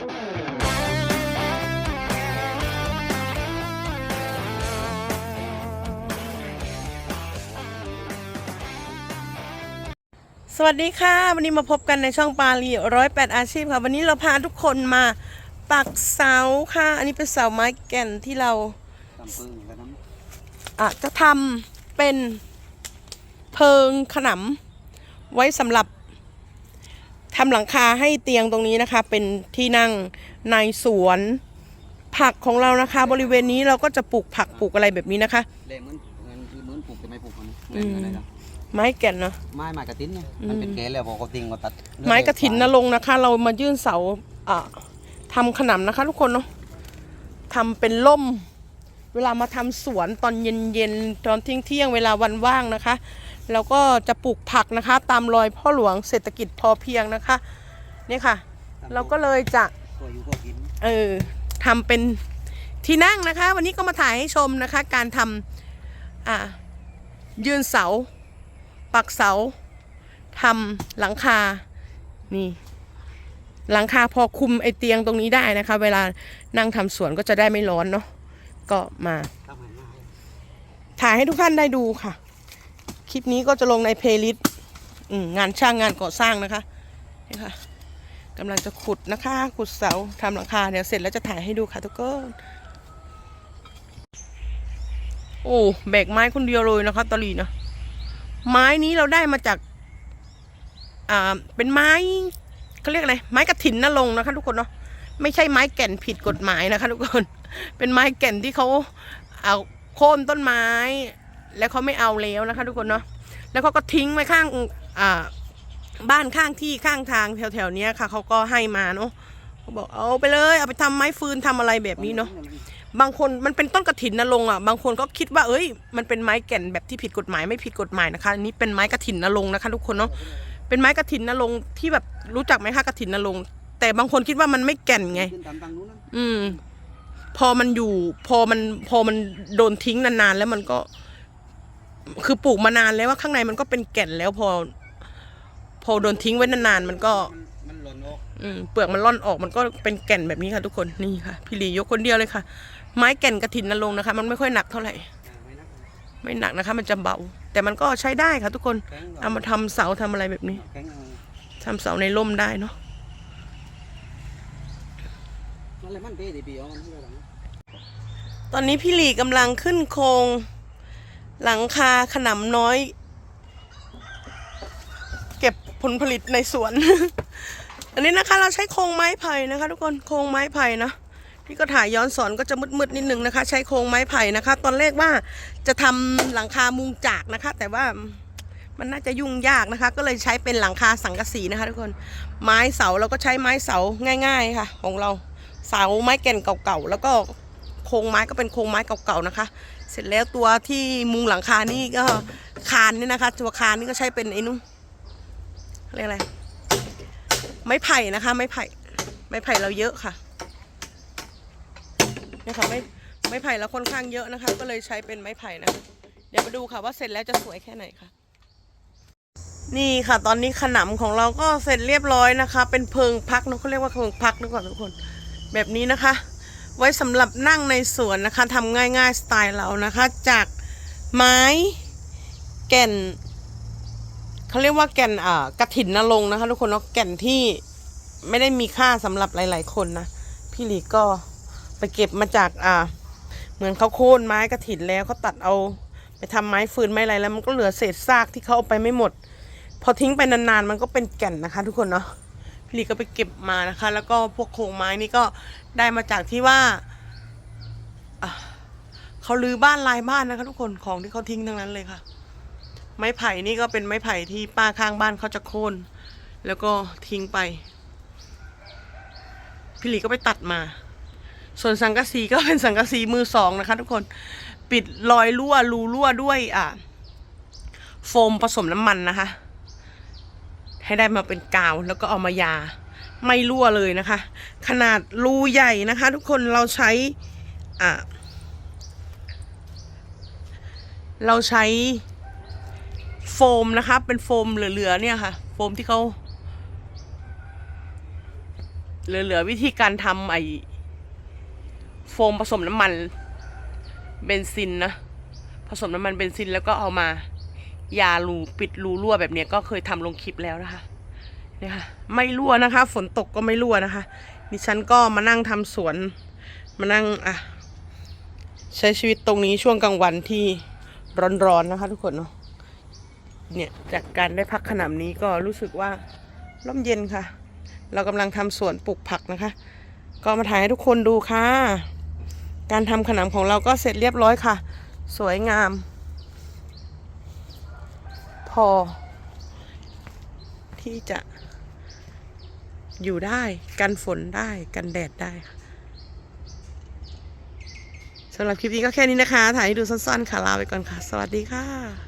สวัสดีค่ะ วันนี้มาพบกันในช่องปาลีร้อยแปดอาชีพค่ะ วันนี้เราพาทุกคนมาปักเสาค่ะ อันนี้เป็นเสาไม้แก่นที่เราตำปึ้งกับน้อาจจะทำเป็นเพิงขนำไว้สำหรับ ทำหลังคาให้เตียงตรงนี้นะคะ เป็นที่นั่งในสวนผักของเรานะคะ บริเวณนี้เราก็จะปลูกผักปลูกอะไรแบบนี้นะคะำแรงเหมือนเงินคือเหมือนปลูกแต่ไม่ปลูกมันอืมอะไรนะไม้แก่นเนาะไม้ไม้กระถินเนี่ยมันเป็นแก่แล้วพอเขาติงก็ตัดไม้กระถินนรงค์นะคะ เรามายื่นเสาอ่าทำขนำนะคะ ทุกคนเนาะทำเป็นล่ม เวลามาทำสวนตอนเย็นๆตอนเที่ยงๆเวลาวันว่างนะคะ เราก็จะปลูกผักนะคะ ตามรอยพ่อหลวงเศรษฐกิจพอเพียงนะคะเนี่ยค่ะ เราก็เลยจะตัวอยู่ก็กินเออทำเป็นที่นั่งนะคะ วันนี้ก็มาถ่ายให้ชมนะคะ การทำอ่ายืนเสา ปักเสาทำหลังคานี่หลังคาพอคุมไอเตียงตรงนี้ได้นะคะ เวลานั่งทำสวนก็จะได้ไม่ร้อนเนาะก็มาทำให้ง่ายถ่ายให้ทุกท่านได้ดูค่ะ คลิปนี้ก็จะลงในเพลย์ลิสต์งานช่างงานก่อสร้างนะคะนี่ค่ะกำลังจะขุดนะคะ ขุดเสาทำหลังคาเดี๋ยวเสร็จแล้วจะถ่ายให้ดูค่ะทุกคนโอ้แบกไม้คนเดียวเลยนะคะตอลีนะไม้นี้เราได้มาจากอ่าเป็นไม้เขาเรียกอะไรไม้กระถินนรงนะคะ ทุกคนเนาะไม่ใช่ไม้แก่นผิดกฎหมายนะคะ ทุกคน เป็นไม้แก่นที่เขาเอาโค่นต้นไม้ แล้วเขาไม่เอาแล้วนะคะ ทุกคนเนาะแล้วเขาก็ทิ้งไว้ข้างอ่าบ้านข้างที่ข้างทางแถวๆเนี้ยค่ะเขาก็ให้มาเนาะเขาบอกเอาไปเลย เอาไปทำไม้ฟืนทำอะไรแบบนี้เนาะบางคนมันเป็นต้นกระถินนรงอะบางคนก็คิดว่าเอ้ย มันเป็นไม้แก่นแบบที่ผิดกฎหมายไม่ผิดกฎหมายนะคะอันนี้เป็นไม้กระถินนรงนะคะ ทุกคนเนาะเป็นไม้กระถินนรงที่แบบรู้จักไหมคะกระถินนรงแต่บางคนคิดว่ามันไม่แก่นไง อืม พอมันอยู่ พอมันพอมันโดนทิ้งนานๆแล้วมันก็ คือปลูกมานานแล้วว่าข้างในมันก็เป็นแก่นแล้วพอ พอโดนทิ้งไว้นานๆมันก็มันมันหล่นออกอืมเปลือกมันร่อนออกมันก็เป็นแก่นแบบนี้ค่ะ ทุกคนนี่ค่ะ พี่หลียกคนเดียวเลยค่ะ ไม้แก่นกระถินนรงค์นะคะ มันไม่ค่อยหนักเท่าไหร่อ่าไม่นักไม่หนักนะคะ มันจะเบา แต่มันก็ใช้ได้ค่ะ ทุกคนแข็งเอามาทำเสาทำอะไรแบบนี้แข็งเอาทำเสาในร่มได้เนาะนั่นแหละมันเตะดีปีเอามันไม่ได้หรอกนะตอนนี้พี่หลีกำลังขึ้นโครง หลังคาขนำน้อย เก็บผลผลิตในสวน อันนี้นะคะเราใช้โครงไม้ไผ่นะคะ ทุกคนโครงไม้ไผ่นะพี่ก็ถ่ายย้อนสอนก็จะมืดๆนิดนึงนะคะ ใช้โครงไม้ไผ่นะคะ ตอนแรกว่าจะทำหลังคามุงจากนะคะ แต่ว่ามันน่าจะยุ่งยากนะคะ ก็เลยใช้เป็นหลังคาสังกะสีนะคะ ทุกคนไม้เสาเราก็ใช้ไม้เสาง่าย ๆ ค่ะ ของเราเสาไม้แก่นเก่าๆแล้วก็ โครงไม้ก็เป็นโครงไม้เก่าๆนะคะ เสร็จแล้วตัวที่มุงหลังคานี่ก็คานนี่นะคะ ตัวคานนี่ก็ใช้เป็นไอ้นู้นเรียกอะไรไม้ไผ่นะคะ ไม้ไผ่ไม้ไผ่เราเยอะค่ะเนี่ยค่ะไม้ไม้ไผ่เราค่อนข้างเยอะนะคะ ก็เลยใช้เป็นไม้ไผ่นะะเดี๋ยวมาดูค่ะว่าเสร็จแล้วจะสวยแค่ไหนค่ะ นี่ค่ะ ตอนนี้ขนำของเราก็เสร็จเรียบร้อยนะคะ เป็นเพิงพักเนอะเขาเรียกว่าเพิงพักนึกก่อนทุกคน แบบนี้นะคะ ไว้สำหรับนั่งในสวนนะคะทำง่ายๆสไตล์เรานะคะ จากไม้แก่นเขาเรียกว่าแก่นอ่ากระถินนรงนะคะ ทุกคนเนาะแก่นที่ไม่ได้มีค่าสำหรับหลาย ๆ คนนะพี่หลีก็ไปเก็บมาจากอ่า เหมือนเขาโค่นไม้กระถินแล้วเขาตัดเอาไปทำไม้ฟืนไม้อะไรแล้วมันก็เหลือเศษซากที่เขาเอาไปไม่หมด พอทิ้งไปนานๆมันก็เป็นแก่นนะคะ ทุกคนเนาะ พี่ลีก็ไปเก็บมานะคะ แล้วก็พวกโครงไม้นี่ก็ได้มาจากที่ว่าเขาลือบ้านลายบ้านนะคะ ทุกคนของที่เขาทิ้งทั้งนั้นเลยค่ะ ไม้ไผ่นี่ก็เป็นไม้ไผ่ที่ป้าข้างบ้านเขาจะโค่นแล้วก็ทิ้งไปพี่หลีก็ไปตัดมา ส่วนสังกะสีก็เป็นสังกะสีมือสองนะคะ ทุกคนปิดรอยรั่วรูรั่วด้วยอะ โฟมผสมน้ำมันนะคะ ให้ได้มาเป็นกาวแล้วก็เอามายา ไม่รั่วเลยนะคะ ขนาดรูใหญ่นะคะ ทุกคนเราใช้อ่าเราใช้โฟมนะคะ เป็นโฟมเหลือๆเนี่ยค่ะ โฟมที่เขาเหลือๆวิธีการทำไอโฟมผสมน้ำมันเบนซินนะผสมน้ำมันเบนซินแล้วก็เอามา ยารูปิดรูรั่วแบบนี้ก็เคยทำลงคลิปแล้วนะคะเนี่ยค่ะไม่รั่วนะคะ ฝนตกก็ไม่รั่วนะคะดิฉันก็มานั่งทำสวน มานั่งอะใช้ชีวิตตรงนี้ช่วงกลางวันที่ร้อนๆนะคะ ทุกคนเนาะเนี่ยจากการได้พักขนำนี้ก็รู้สึกว่าร่มเย็นค่ะ เรากำลังทำสวนปลูกผักนะคะ ก็มาถ่ายให้ทุกคนดูค่ะ การทำขนมของเราก็เสร็จเรียบร้อยค่ะ สวยงาม อ ที่จะอยู่ได้กันฝนได้กันแดดได้สำหรับคลิปนี้ก็แค่นี้นะคะ ถ่ายให้ดูสั้นๆค่ะ ลาไปก่อนค่ะ สวัสดีค่ะ